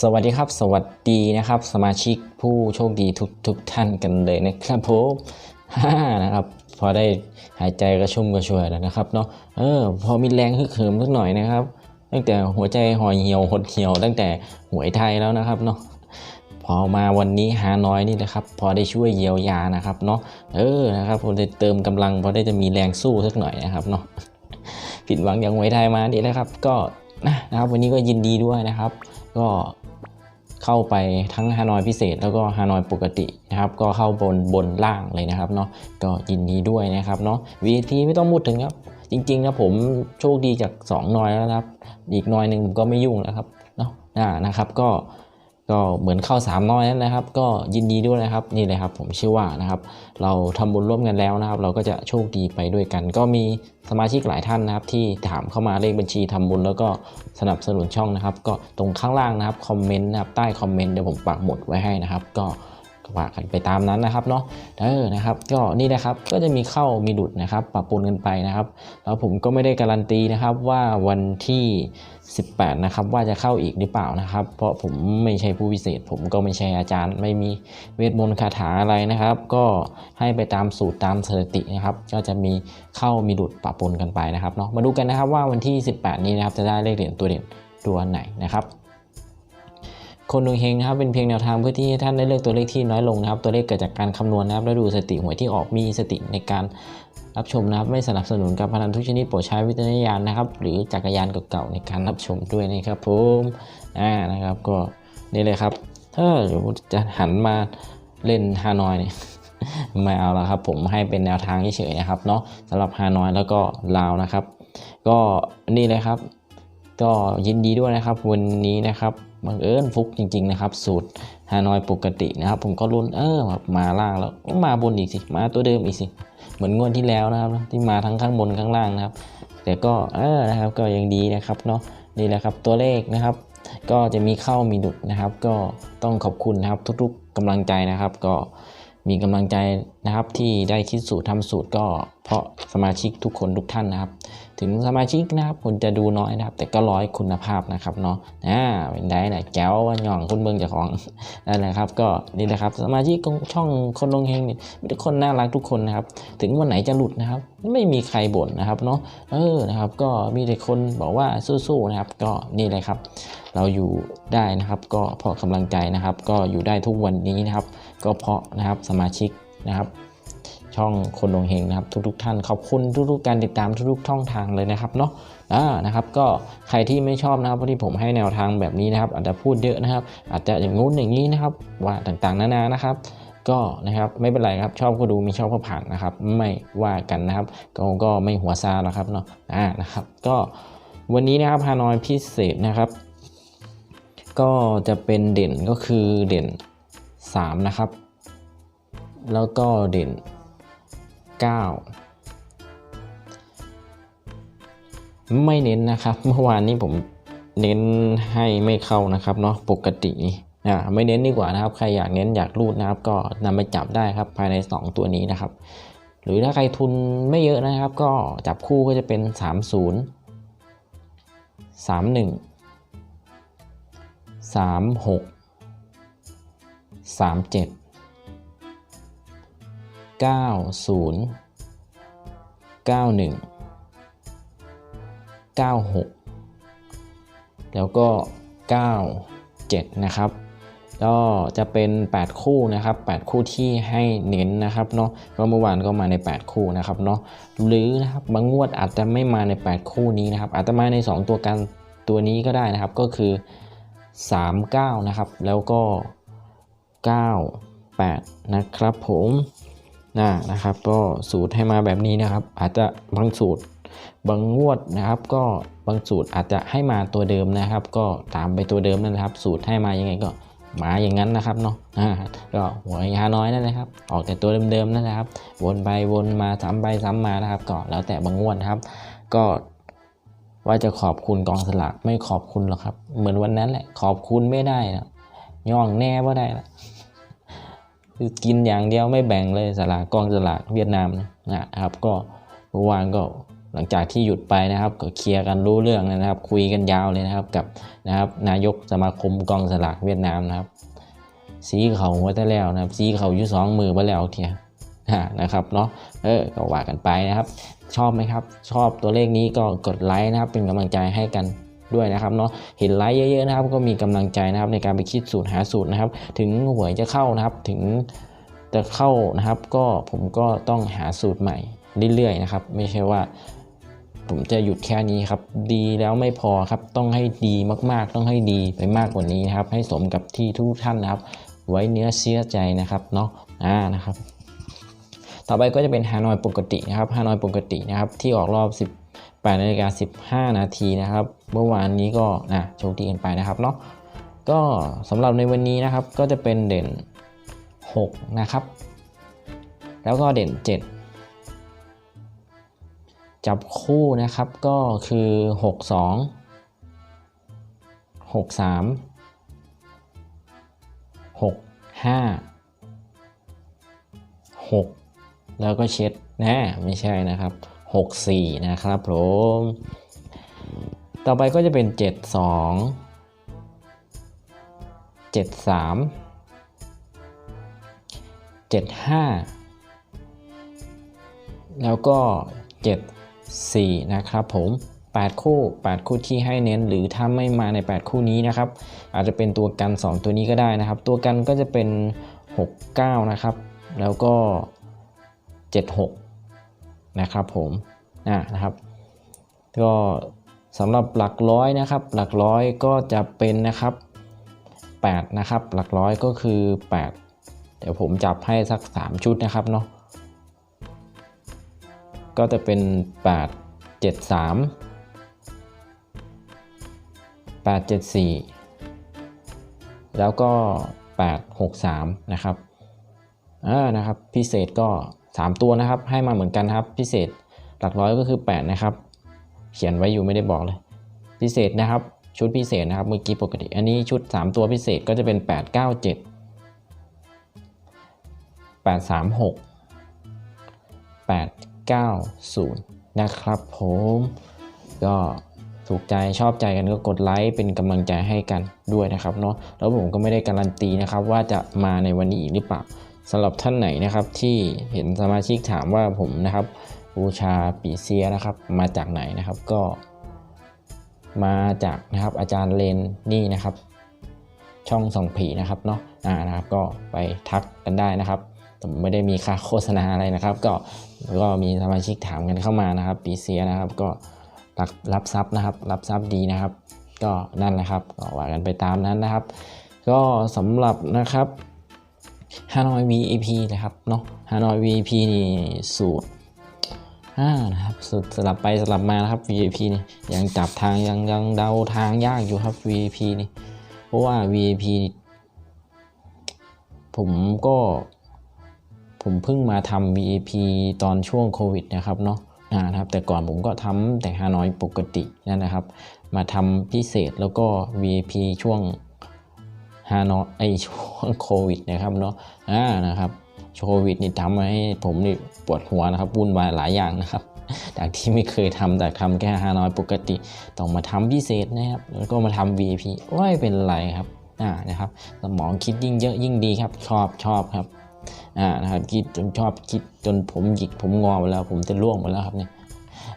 สวัสดีครับ สวัสดีนะครับ สมาชิกผู้โชคดีทุกทุกท่านกันเลยนะครับผมฮ่านะครับ พอได้หายใจกระชุ่มกระชวยแล้วนะครับเนาะเออ พอมีแรงฮึกเหิมสักหน่อยนะครับ ตั้งแต่หัวใจห่อเหี่ยวหดเหี่ยว ตั้งแต่หวยไทยแล้วนะครับเนาะพอมาวันนี้หาน้อยนี่นะครับ พอได้ช่วยเยียวยานะครับเนาะเออนะครับพอได้เติมกำลังพอได้จะมีแรงสู้สักหน่อยนะครับเนาะผิดหวังอย่างหวยไทยมาดีนะครับ ก็นะนะครับ วันนี้ก็ยินดีด้วยนะครับ ก็เข้าไปทั้งฮานอยพิเศษแล้วก็ฮานอยปกตินะครับ ก็เข้าบนบนล่างเลยนะครับเนาะก็ยินดีด้วยนะครับเนาะ VAT ไม่ต้องพูดถึงครับ จริงๆนะผมโชคดีจาก 2 นอยแล้วนะครับ อีกนอยหนึ่งก็ไม่ยุ่งแล้วครับเนาะอ่านะครับก็ ก็เหมือนเข้าสามน้อยนั่นนะครับ ก็ยินดีด้วยนะครับนี่เลยครับผมเชื่อว่านะครับ เราทำบุญร่วมกันแล้วนะครับ เราก็จะโชคดีไปด้วยกัน ก็มีสมาชิกหลายท่านนะครับ ที่ถามเข้ามาเลขบัญชีทำบุญแล้วก็สนับสนุนช่องนะครับ ก็ตรงข้างล่างนะครับคอมเมนต์นะครับใต้คอมเมนต์เดี๋ยวผมปักหมุดไว้ให้นะครับ ก็ ว่ากันไปตามนั้นนะครับเนาะเออนะครับ ก็นี่นะครับก็จะมีเข้ามีดุดนะครับปรับปรุนกันไปนะครับ แล้วผมก็ไม่ได้การันตีนะครับว่าวันที่ 18 นะครับ ว่าจะเข้าอีกหรือเปล่านะครับ เพราะผมไม่ใช่ผู้พิเศษ ผมก็ไม่ใช่อาจารย์ ไม่มีเวทมนต์คาถาอะไรนะครับ ก็ให้ไปตามสูตรตามสถิตินะครับ ก็จะมีเข้ามีดุดปะปนกันไปนะครับเนาะมาดูกันนะครับว่าวันที่ 18 นี้นะครับจะได้เลขเด่นตัวเด่นตัวไหนนะครับ คนดวงเฮงนะครับเป็นเพียงแนวทางเพื่อที่ให้ท่านได้เลือกตัวเลขที่น้อยลงนะครับ ตัวเลขเกิดจากการคำนวณนะครับแล้วดูสติหวยที่ออกมีสติในการรับชมนะครับ ไม่สนับสนุนการพนันทุกชนิดโปรดใช้วิจารณญาณนะครับ หรือจักรยานเก่าๆในการรับชมด้วยนะครับผมอ่านะครับก็นี่เลยครับ ถ้าจะหันมาเล่นฮานอยเนี่ยไม่เอาแล้วครับ ผมให้เป็นแนวทางเฉยๆนะครับเนาะสำหรับฮานอยแล้วก็ลาวนะครับ ก็นี่เลยครับ ก็ยินดีด้วยนะครับ วันนี้นะครับ บังเอิญฟุกจริง ๆ นะครับ สูตรฮานอยปกตินะครับ ผมก็ลุ้นเออมาล่างแล้วมาบนอีกสิ มาตัวเดิมอีกสิ เหมือนงวดที่แล้วนะครับ ที่มาทั้งข้างบนข้างล่างนะครับ แต่ก็เออนะครับก็ยังดีนะครับเนาะนี่แหละครับตัวเลขนะครับ ก็จะมีเข้ามีดุดนะครับ ก็ต้องขอบคุณนะครับทุกๆกำลังใจนะครับ ก็ มีกำลังใจนะครับที่ได้คิดสูตรทำสูตรก็เพราะสมาชิกทุกคนทุกท่านนะครับ ถึงสมาชิกนะครับคนจะดูน้อยนะครับ แต่ก็ร้อยคุณภาพนะครับเนาะอ่าเป็นได้แหละแก้วว่าหย่องคุณเมืองจ้าของนั่นแหละครับ ก็นี่แหละครับสมาชิกของช่องคนลงเฮงเนี่ยมีทุกคนน่ารักทุกคนนะครับ ถึงวันไหนจะหลุดนะครับ ไม่มีใครบ่นนะครับเนาะเออนะครับ ก็มีแต่คนบอกว่าสู้ๆนะครับ ก็นี่เลยครับ เราอยู่ได้นะครับ ก็เพราะกำลังใจนะครับ ก็อยู่ได้ทุกวันนี้นะครับ ก็เพราะนะครับสมาชิกนะครับ ช่องคนดวงเฮงนะครับ ทุกๆทท่านขอบคุณทุกๆการติดตามทุกๆช่องทางเลยนะครับเนาะอ่านะครับก็ใครที่ไม่ชอบนะครับที่ผมให้แนวทางแบบนี้นะครับ อาจจะพูดเยอะนะครับ อาจจะอย่างงู้นอย่างนี้นะครับ ว่าต่างๆนานานะครับก็นะครับไม่เป็นไรครับชอบก็ดูไม่ชอบก็ผ่านนะครับ ไม่ว่ากันนะครับ ก็ก็ไม่หัวซาหรอกครับเนาะอ่านะครับ ก็วันนี้นะครับฮานอยพิเศษนะครับ ก็จะเป็นเด่นก็คือเด่น 3 นะครับ แล้วก็เด่น 9 ไม่เน้นนะครับ เมื่อวานนี้ผมเน้นให้ไม่เข้านะครับเนาะปกติอ่าไม่เน้นดีกว่านะครับ ใครอยากเน้นอยากรูดนะครับ ก็นำไปจับได้ครับภายใน 2 ตัวนี้นะครับ หรือถ้าใครทุนไม่เยอะนะครับ ก็จับคู่ก็จะเป็น 30 31 36 37 90 91 96 แล้วก็ 97 นะครับก็จะเป็น 8 คู่นะครับ 8 คู่ที่ให้เน้นนะครับเนาะก็เมื่อวานก็มาใน 8 คู่นะครับเนาะหรือนะครับบางงวดอาจจะไม่มาใน 8 คู่นี้นะครับ อาจจะมาใน 2 ตัวกันตัวนี้ก็ได้นะครับก็คือ 39 นะครับ แล้วก็ 98 นะครับผมนะนะครับ ก็สูตรให้มาแบบนี้นะครับ อาจจะบางสูตรบางงวดนะครับ ก็บางสูตรอาจจะให้มาตัวเดิมนะครับ ก็ตามไปตัวเดิมนั่นแหละครับ สูตรให้มายังไงก็มาอย่างนั้นนะครับเนาะก็หวยาน้อยนั่นแหละครับ ออกแต่ตัวเดิมๆนั่นแหละครับ วนไปวนมาซ้ำไปซ้ำมานะครับก็แล้วแต่บางงวดครับ ก็ว่าจะขอบคุณกองสลากไม่ขอบคุณหรอกครับ เหมือนวันนั้นแหละขอบคุณไม่ได้นะย่องแน่ว่าได้ละ คือกินอย่างเดียวไม่แบ่งเลยสลากกองสลากเวียดนามนะครับ ก็เมื่อวานก็หลังจากที่หยุดไปนะครับ ก็เคลียร์กันรู้เรื่องเลยนะครับ คุยกันยาวเลยนะครับกับนะครับ นายกสมาคมกองสลากเวียดนามนะครับ สีเขาหัวแต่แล้วนะครับ สีเขาอยู่สองมือไปแล้วเทียนะครับเนาะเออก็ว่ากันไปนะครับ ชอบไหมครับ ชอบตัวเลขนี้ก็กดไลค์นะครับ เป็นกำลังใจให้กัน ด้วยนะครับเนาะเห็นไลค์เยอะๆนะครับ ก็มีกำลังใจนะครับในการไปคิดสูตรหาสูตรนะครับ ถึงหวยจะเข้านะครับถึงจะเข้านะครับ ก็ผมก็ต้องหาสูตรใหม่เรื่อยๆนะครับ ไม่ใช่ว่าผมจะหยุดแค่นี้ครับ ดีแล้วไม่พอครับ ต้องให้ดีมากๆ ต้องให้ดีไปมากกว่านี้นะครับ ให้สมกับที่ทุกท่านนะครับ ไว้เนื้อเชื่อใจนะครับเนาะอ่านะครับ ต่อไปก็จะเป็นฮานอยปกตินะครับฮานอยปกตินะครับ ที่ออกรอบ 18นาฬิกา15 นาทีนะครับ เมื่อวานนี้ก็นะโชคดีกันไปนะครับเนาะก็สำหรับในวันนี้นะครับก็จะเป็นเด่น 6 นะครับ แล้วก็เด่น 7 จับคู่นะครับก็คือ 6 2 6 3 6 5 6 แล้วก็เช็ดนะไม่ใช่นะครับ 6 4 นะครับผม ต่อไปก็จะเป็น 7 2 7 3 7 5 แล้วก็ 7 4 นะครับผม 8 คู่ 8 คู่ที่ให้เน้นหรือถ้าไม่มาใน 8 คู่นี้นะครับ อาจจะเป็นตัวกัน 2 ตัวนี้ก็ได้นะครับ ตัวกันก็จะเป็น 6 9 นะครับ แล้วก็ 7 6 นะครับผมนะนะครับก็ สำหรับหลักร้อยนะครับ หลักร้อยก็จะเป็นนะครับ 8 นะครับ หลักร้อยก็คือ 8 เดี๋ยวผมจับให้สัก 3 ชุดนะครับเนาะก็จะเป็น 8 7 3 8 7 4 แล้วก็ 8 6 3 นะครับอ่านะครับ พิเศษก็ 3 ตัวนะครับ ให้มาเหมือนกันครับ พิเศษหลักร้อยก็คือ 8 นะครับ เขียนไว้อยู่ไม่ได้บอกเลย พิเศษนะครับ ชุดพิเศษนะครับเมื่อกี้ปกติ อันนี้ชุด 3 ตัวพิเศษก็จะเป็น 8 9 7 8 3 6 8 9 0 นะครับผมก็ถูกใจชอบใจกันก็กดไลค์เป็นกำลังใจให้กันด้วยนะครับเนาะแล้วผมก็ไม่ได้การันตีนะครับว่าจะมาในวันนี้อีกหรือเปล่าสำหรับท่านไหนนะครับที่เห็นสมาชิกถามว่าผมนะครับ บูชาปีเซียนะครับ มาจากไหนนะครับก็ มาจากนะครับอาจารย์เลนนี่นะครับ ช่องส่องผีนะครับเนาะอ่านะครับก็ไปทักกันได้นะครับแต่ไม่ได้มีค่าโฆษณาอะไรนะครับ ก็ก็มีสมาชิกถามกันเข้ามานะครับ ปีเซียนะครับก็รับรับทรัพย์นะครับ รับทรัพย์ดีนะครับ ก็นั่นแหละครับก็ว่ากันไปตามนั้นนะครับ ก็สำหรับนะครับฮานอย VIP นะครับเนาะฮานอย VIP นี่สูตร อ่านะครับสลับไปสลับมานะครับ VIP นี่ยังจับทางยังยังเดาทางยากอยู่ครับ VIP นี่เพราะว่า VIP นี่ผมก็ผมเพิ่งมาทำ VIP ตอนช่วงโควิดนะครับเนาะนะครับ แต่ก่อนผมก็ทำแต่ฮานอยปกตินั่นนะครับ มาทำพิเศษแล้วก็ VIP ช่วงฮานอยไอช่วงโควิดนะครับเนาะอ่านะครับ โควิดนี่ทำให้ผมนี่ปวดหัวนะครับวุ่นวายหลายอย่างนะครับจากที่ไม่เคยทำแต่ทำแค่ฮานอยปกติ ต้องมาทำพิเศษนะครับ แล้วก็มาทำ VIP โอ้ยเป็นไรครับอ่านะครับ สมองคิดยิ่งเยอะยิ่งดีครับ ชอบชอบครับอ่านะครับคิดจนชอบคิดจนผมหยิกผมงอหมดแล้ว ผมจะร่วงหมดแล้วครับเนี่ย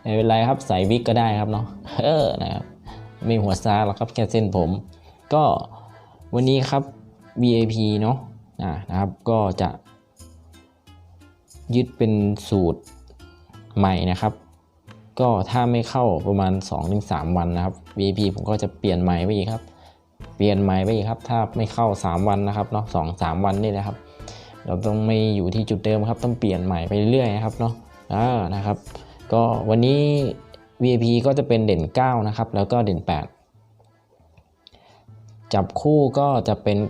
ไม่เป็นไรครับใส่วิกก็ได้ครับเนาะเออนะครับไม่หัวซาหรอกครับแค่เส้นผม ก็วันนี้ครับ VIP เนาะอ่านะครับก็จะ ยึดเป็นสูตรใหม่นะครับ ก็ถ้าไม่เข้าประมาณ 2-3 วันนะครับ VP ผมก็จะเปลี่ยนใหม่ไปอีกครับ เปลี่ยนใหม่ไปอีกครับ ถ้าไม่เข้า 3 วันนะครับเนาะสองสามวันนี่นะครับ เราต้องไม่อยู่ที่จุดเดิมครับ ต้องเปลี่ยนใหม่ไปเรื่อยๆนะครับเนาะอ่านะครับ ก็วันนี้ VIP ก็จะเป็นเด่น 9 นะครับ แล้วก็เด่น 8 จับคู่ก็จะเป็น 90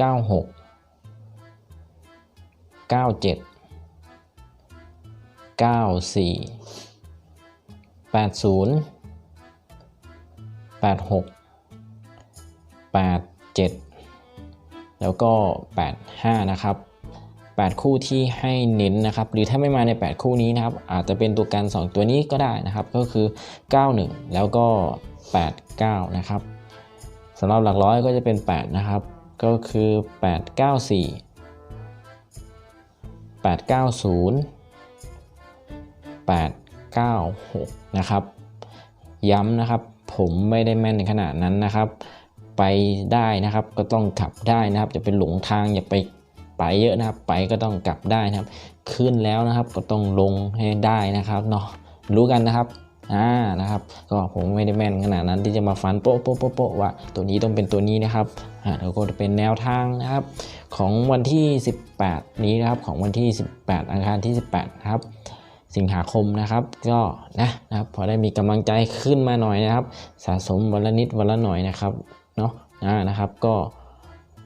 96 97 94 80 86 87 แล้วก็ 85 นะครับ 8 คู่ที่ให้เน้นนะครับ หรือถ้าไม่มาใน 8 คู่นี้นะครับ อาจจะเป็นตัวกัน 2 ตัวนี้ก็ได้นะครับ ก็คือ 91 แล้วก็ 89 นะครับสำหรับหลักร้อยก็จะเป็น 8 นะครับ ก็คือ 894 890 896 นะครับ ย้ำนะครับผมไม่ได้แม่นในขนาดนั้นนะครับ ไปได้นะครับก็ต้องกลับได้นะครับจะเป็นหลงทางอย่าไปไปเยอะนะครับ ไปก็ต้องกลับได้นะครับ ขึ้นแล้วนะครับก็ต้องลงให้ได้นะครับเนาะรู้กันนะครับ อ่านะครับ ก็ผมไม่ได้แม่นขนาดนั้นที่จะมาฟันโป๊ะโป๊ะโป๊ะปะว่าตัวนี้ต้องเป็นตัวนี้นะครับอ่าแล้วก็จะเป็นแนวทางนะครับ ของวันที่ 18 นี้นะครับของวันที่ 18 อังคารที่ 18นะครับสิงหาคมนะครับ ก็นะนะครับพอได้มีกำลังใจขึ้นมาหน่อยนะครับ สะสมวันละนิดวันละหน่อยนะครับเนาะนะนะครับก็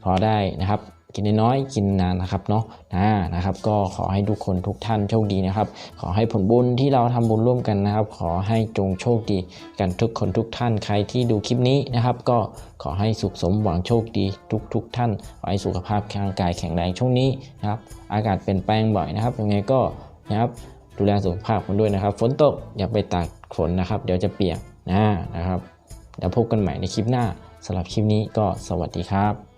พอได้นะครับ กินน้อยกินนานนะครับเนาะนะนะครับ ก็ขอให้ทุกคนทุกท่านโชคดีนะครับ ขอให้ผลบุญที่เราทำบุญร่วมกันนะครับ ขอให้จงโชคดีกันทุกคนทุกท่านใครที่ดูคลิปนี้นะครับ ก็ขอให้สุขสมหวังโชคดีทุกทุกท่านขอให้สุขภาพร่างกายแข็งแรงช่วงนี้นะครับ อากาศเปลี่ยนแปลงบ่อยนะครับยังไงก็นะครับดูแลสุขภาพกันด้วยนะครับ ฝนตกอย่าไปตากฝนนะครับ เดี๋ยวจะเปียกนะนะครับเดี๋ยวพบกันใหม่ในคลิปหน้าสำหรับคลิปนี้ก็สวัสดีครับ